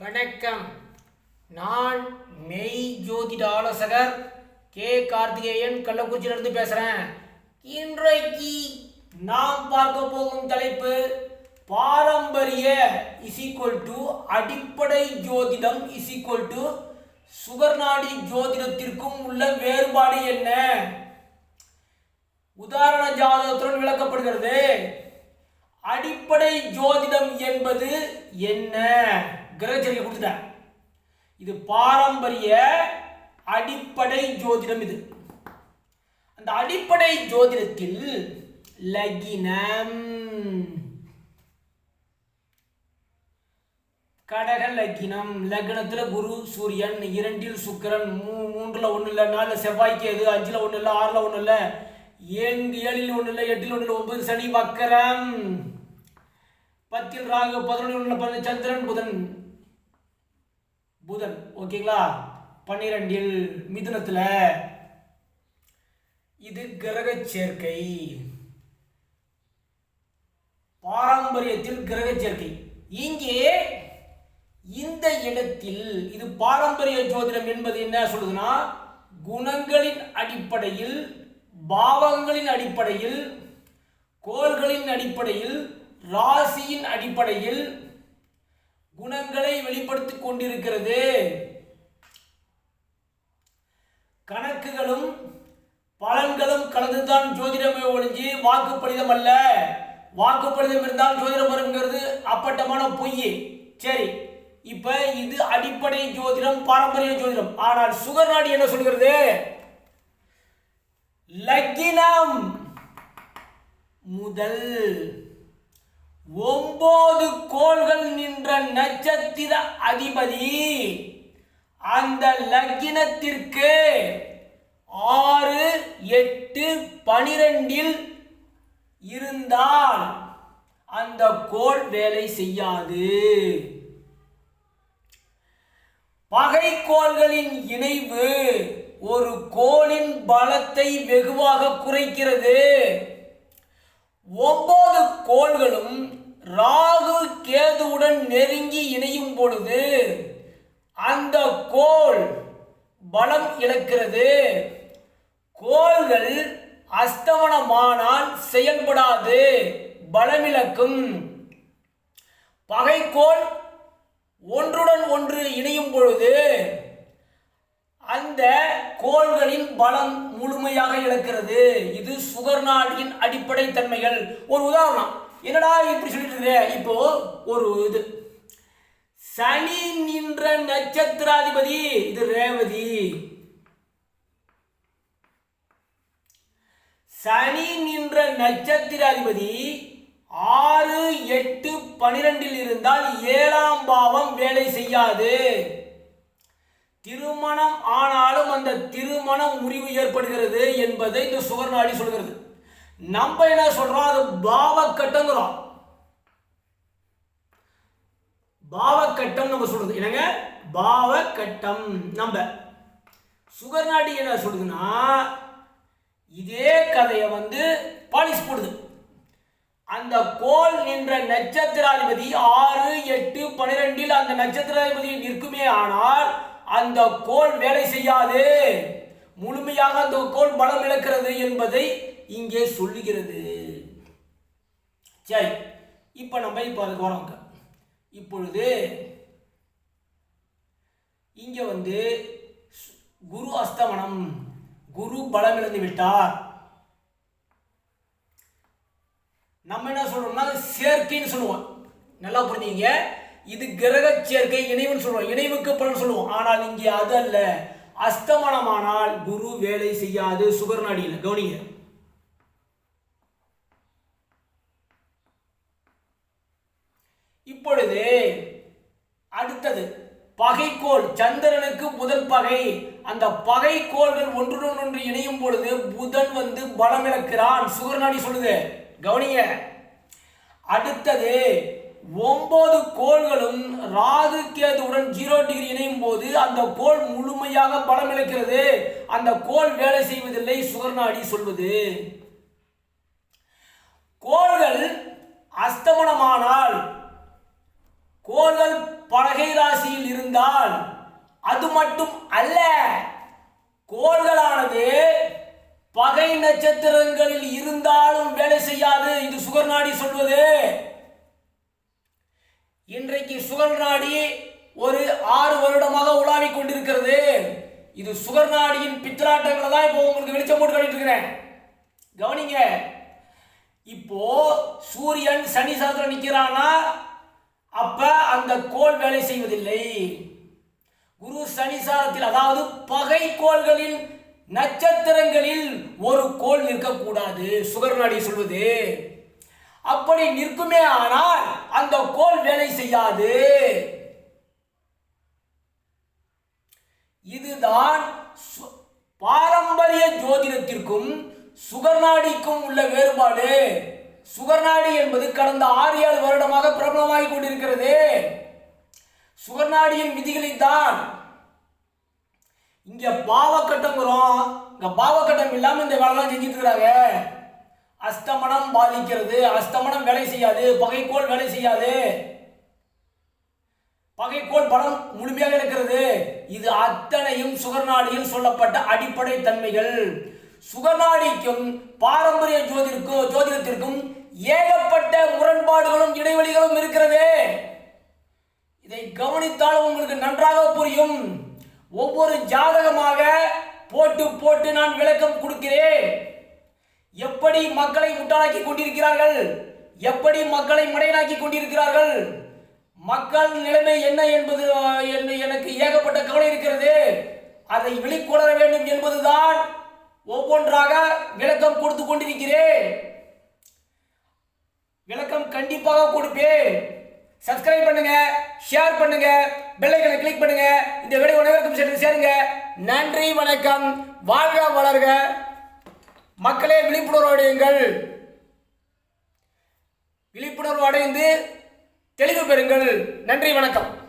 வணக்கம். நான் மெய் ஜோதிட ஆலோசகர் கே கார்த்திகேயன் கள்ளக்குறிச்சியிலிருந்து பேசுகிறேன் இன்றைக்கு நாம் பார்க்க போகும் தலைப்பு பாரம்பரிய இஸ் ஈக்குவல் டு அடிப்படை ஜோதிடம் இஸ் ஈக்குவல் டு சுகர்நாடி ஜோதிடத்திற்கும் உள்ள வேறுபாடு என்ன? உதாரண ஜாதகத்துடன் விளக்கப்படுகிறது. அடிப்படை ஜோதிடம் என்பது என்ன? கிரகச்சரிக்கை கொடுத்துட்டேன் இது பாரம்பரிய அடிப்படை ஜோதிடம் இது. அந்த அடிப்படை ஜோதிடத்தில் லகினம். கடக லக்கினம் லக்னத்தில் குரு சூரியன் இரண்டில் சுக்கிரன் மூ மூன்றில் ஒன்றும் இல்லை நாலில் செவ்வாய்க்கு எது அஞ்சில் ஒன்றும் இல்லை ஆறில் ஒன்றும் இல்லை ஏழு ஏழில் ஒன்று இல்லை எட்டில் ஒன்று இல்லை ஒன்பது சனி வக்கரம். பத்தில் ராகு பதினொன்று ஒன்று பதினஞ்சு சந்திரன் புதன். புதன் ஓகேங்களா? பன்னிரெண்டில் மிதுனத்துல இது கிரக சேர்க்கை. பாரம்பரியத்தில் கிரக சேர்க்கை. இங்கே இந்த இடத்தில் இது பாரம்பரிய ஜோதிடம் என்பது என்ன சொல்லுதுன்னா குணங்களின் அடிப்படையில் பாவங்களின் அடிப்படையில் கோள்களின் அடிப்படையில் ராசியின் அடிப்படையில் குணங்களை வெளிப்படுத்திக் கொண்டிருக்கிறது. கணக்குகளும் பலன்களும் கலந்துதான் ஜோதிடமே ஒழிஞ்சு வாக்குப்படிதம் அல்ல. வாக்குப்படிதம் இருந்தால் ஜோதிடம் வருங்கிறது அப்பட்டமான பொய் சரி இப்ப இது அடிப்படை ஜோதிடம் பாரம்பரிய ஜோதிடம். ஆனால் சுகர்நாடி என்ன சொல்கிறது? லக்கினம். முதல் ஒன்பது கோள்கள் நின்ற நட்சத்திர அதிபதி அந்த லக்கினத்திற்கு ஆறு எட்டு பனிரெண்டில் இருந்தால் அந்த கோள் வேலை செய்யாது. பகை கோள்களின் இணைவு ஒரு கோளின் பலத்தை வெகுவாக குறைக்கிறது. ஒன்பது கோள்களும் ராகு கேதுவுடன் நெருங்கி இணையும் பொழுது அந்த கோள் பலம் இழக்கிறது. கோள்கள் அஸ்தமனமானால் செயல்படாது பலமிழக்கும். பகைக்கோள் ஒன்றுடன் ஒன்று இணையும் பொழுது அந்த கோள்களின் பலம் முழுமையாக இழக்கிறது. இது சுகர்நாடியின் அடிப்படை தன்மைகள். ஒரு உதாரணம். என்னடா இப்படி சொல்லிட்டு இருக்க? இப்போ ஒரு இது. சனி நின்ற நட்சத்திராதிபதி இது ரேவதி. சனி நின்ற நட்சத்திராதிபதி ஆறு எட்டு பனிரெண்டில் இருந்தால் ஏழாம் பாவம் வேலை செய்யாது. திருமணம் ஆனாலும் அந்த திருமணம் முறிவு ஏற்படுகிறது என்பதை இந்த சுகர்நாடி சொல்கிறது. நம்ம என்ன சொல்றோம்? அது பாவக்கட்டங்கிறோம். பாவக்கட்டம் நம்ம சொல்றது. என்னங்க? பாவக்கட்டம். நம்ம சுகர்நாடி என்ன சொல்லுதுன்னா இதே கதையை வந்து பாலிஷ் போடுது. அந்த கோல் நின்ற நட்சத்திராதிபதி ஆறு எட்டு பனிரெண்டில் அந்த நட்சத்திராதிபதி நிற்குமே ஆனால் அந்த கோல் வேலை செய்யாது. முழுமையாக அந்த கோல் பலம் இழக்கிறது என்பதை இங்கே சொல்லுகிறது. சரி இப்போ நம்ம இப்போ அதுக்கு வரோம் இப்பொழுது இங்கே வந்து குரு அஸ்தமனம். குரு பலம் இழந்து விட்டார். நம்ம என்ன சொல்றோம்னா சேர்க்கைன்னு சொல்லுவோம். நல்லா புரிஞ்சுங்க இது கிரக சேர்க்கை இணைவுன்னு சொல்லுவோம். இணைவுக்கு பலன் சொல்லுவோம். ஆனால் இங்கே அது அல்ல. அஸ்தமனமானால் குரு வேலை செய்யாது. சுகர்நாடியில் கவனிங்க. இப்பொழுது அடுத்தது பகைக்கோள். சந்திரனுக்கு புதன் பகை. அந்த பகைக்கோள்கள் ஒன்றுடன் ஒன்று இணையும் பொழுது புதன் வந்து பலம் இழக்கிறான். சுகர்நாடி சொல்லுது. கவனிங்க. அடுத்தது ஒன்பது கோள்கள் ராகு கேதுவுடன் ஜீரோ டிகிரி இணையும் போது அந்த கோள் முழுமையாக பலம் இழக்கிறது. அந்த கோள் வேலை செய்வதில்லை சுகர்நாடி சொல்வது. கோள்கள் அஸ்தமனமானால் கோள்கள் பலகை ராசியில் இருந்தால் அது மட்டும் அல்ல கோள்களானது பகை நட்சத்திரங்களில் இருந்தாலும் வேலை செய்யாது. இது சுகர்நாடி சொல்வது. இன்றைக்கு சுகர் நாடி ஒரு ஆறு வருடமாக உலாவிக் கொண்டிருக்கிறது. இது சுகர் நாடியின் பித்தலாட்டங்களை தான் இப்போ உங்களுக்கு வெளிச்சம் போட்டு காட்டிட்டு இருக்கிறேன். கவனிங்க இப்போ சூரியன் சனி சாஸ்திரம் நிற்கிறானா அப்ப அந்த கோள் வேலை செய்வதில்லை. குரு சனிசாரத்தில் அதாவது பகை கோள்களில் நட்சத்திரங்களில் ஒரு கோள் நிற்கக்கூடாது. சுகர் நாடி சொல்வது. அப்படி நிற்குமே ஆனால் அந்த கோல் வேலை செய்யாது. இதுதான் சு- பாரம்பரிய ஜோதிடத்திற்கும் சுகர்நாடிக்கும் உள்ள வேறுபாடு. சுகர்நாடி என்பது கடந்த ஆறு ஏழு வருடமாக பிரபலமாகிக் கொண்டிருக்கிறது. சுகர்நாடியின் விதிகளை தான் இங்க பாவக்கட்டங்கிறோம் இங்க பாவக்கட்டம் இல்லாம இந்த வேலைலாம் செஞ்சுட்டு இருக்கிறாங்க. அஸ்தமனம் பாதிக்கிறது. அஸ்தமனம் வேலை செய்யாது. பகைக்கோள் வேலை செய்யாது. பகைக்கோள் பலம் முழுமையாக இருக்கிறது. இது அத்தனையும் சுகர்நாடியில் சொல்லப்பட்ட அடிப்படை தன்மைகள். சுகர்நாடிக்கும் பாரம்பரிய ஜோதிற்கும் ஜோதிடத்திற்கும் ஏகப்பட்ட முரண்பாடுகளும் இடைவெளிகளும் இருக்கிறது. இதை கவனித்தால் உங்களுக்கு நன்றாக புரியும். ஒவ்வொரு ஜாதகமாக போட்டு போட்டு நான் விளக்கம் கொடுக்கிறேன். எப்படி மக்களை முட்டாளாக்கி கொண்டிருக்கிறார்கள்? எப்படி மக்களை மடையனாக்கி கொண்டிருக்கிறார்கள்? மக்கள் நிலைமை என்ன என்பது எனக்கு ஏகப்பட்ட கவலை இருக்கிறது. அதை வெளிக்கொணர வேண்டும் என்பதுதான் ஒவ்வொன்றாக விளக்கம் கொடுத்து கொண்டிருக்கிறேன். விளக்கம் கண்டிப்பாக கொடுப்பேன். சப்ஸ்கிரைப் பண்ணுங்க ஷேர் பண்ணுங்க பெல் ஐக்கனை கிளிக் பண்ணுங்க. இந்த வீடியோ அனைவருக்கும் சென்று சேருங்க. நன்றி வணக்கம். வாழ்க வளர்க. மக்களே விழிப்புணர்வு அடையுங்கள். விழிப்புணர்வு அடைந்து தெளிவு பெறுங்கள். நன்றி வணக்கம்.